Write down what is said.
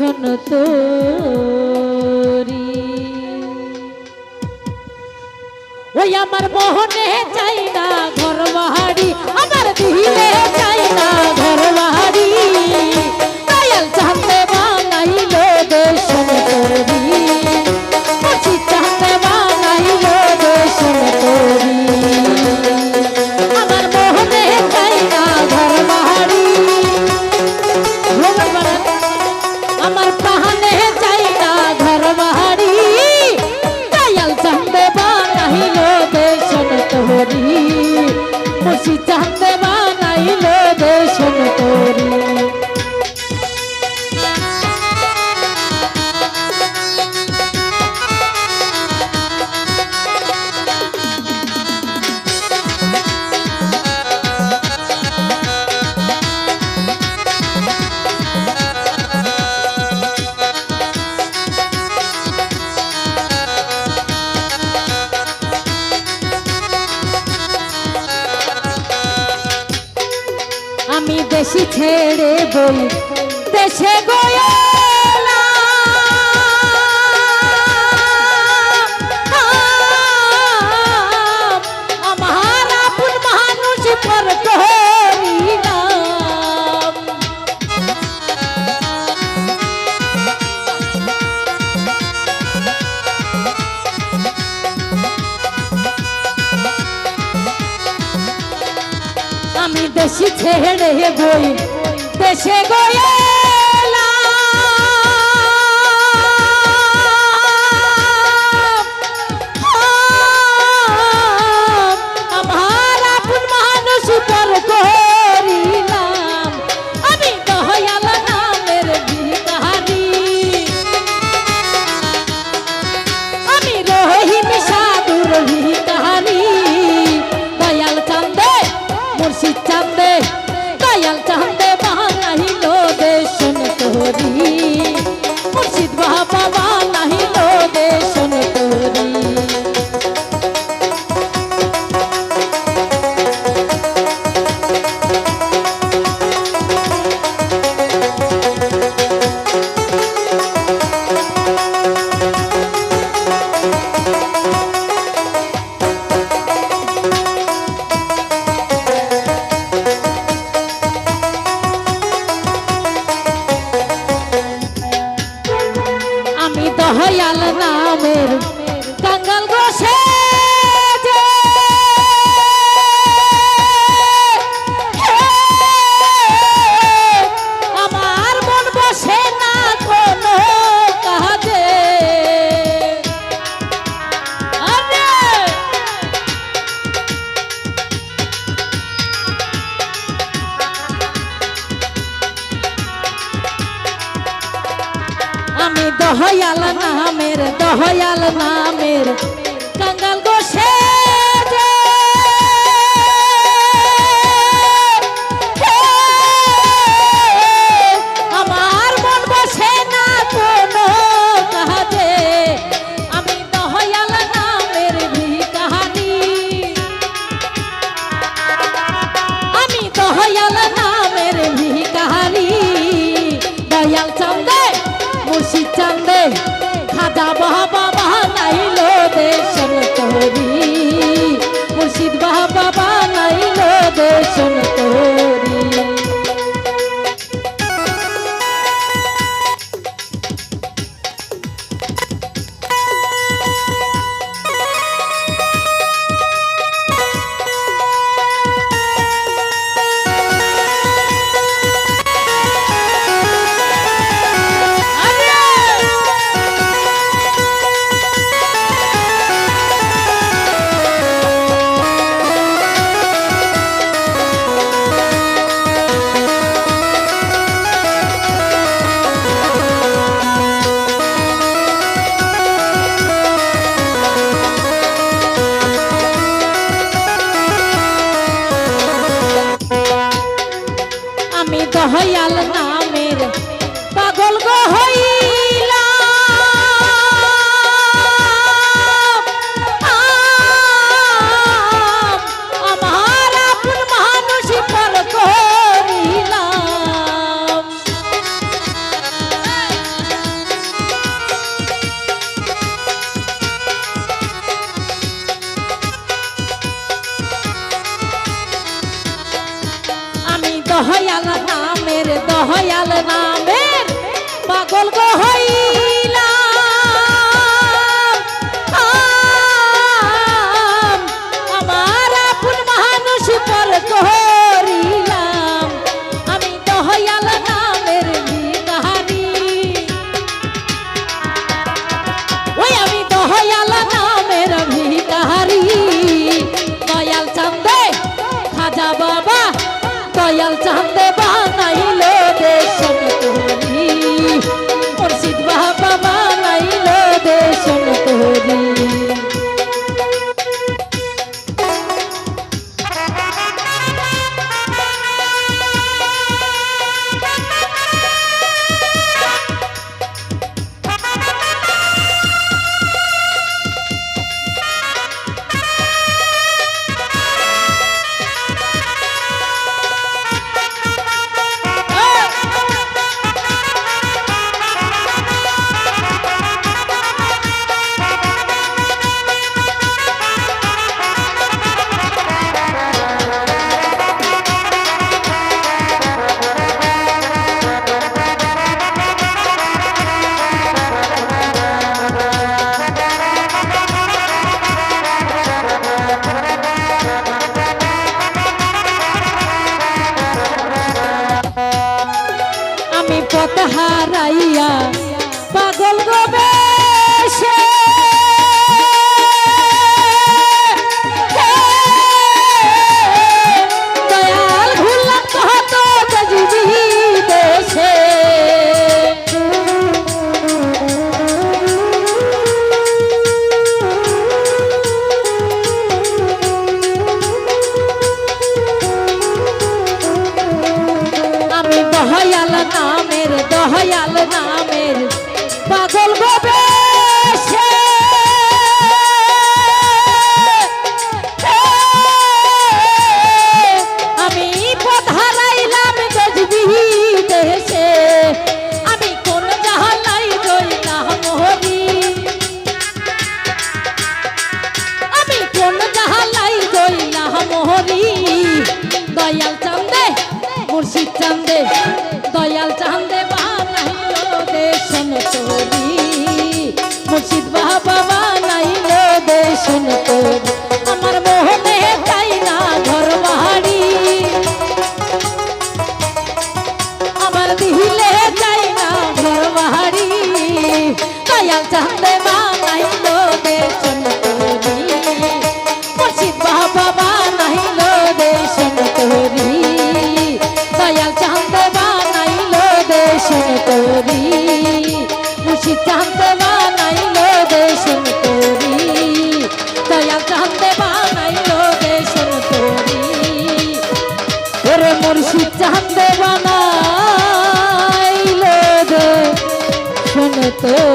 দেশন তোরি ওই আমার মোহনে চাই না ঘর বাহারি আমার দিলে চাই না আমি রে বই দেশে গয়েলাম। আমি দেশি ছেড়ে বই দেশে গয়েলাম। নামের দহয়াল নামের দহয়াল নামের। কাঙ্গাল গোসে আমার মন বসে না আমি দহয়াল নামের ভিখারি। আমি দয়াল নামের ভিখারি। দয়াল মুর্শিদ চান্দে খাজা বাবা বানাইল দেশন তোরি মুর্শিদ আমি দয়াল দহয়াল নামের দহয়াল নামের পাগল গো হই লাল চাঁদ পথ হারাইয়া পাগল গোবে খরশি চাঁদে বানাইল রে শোনে তো।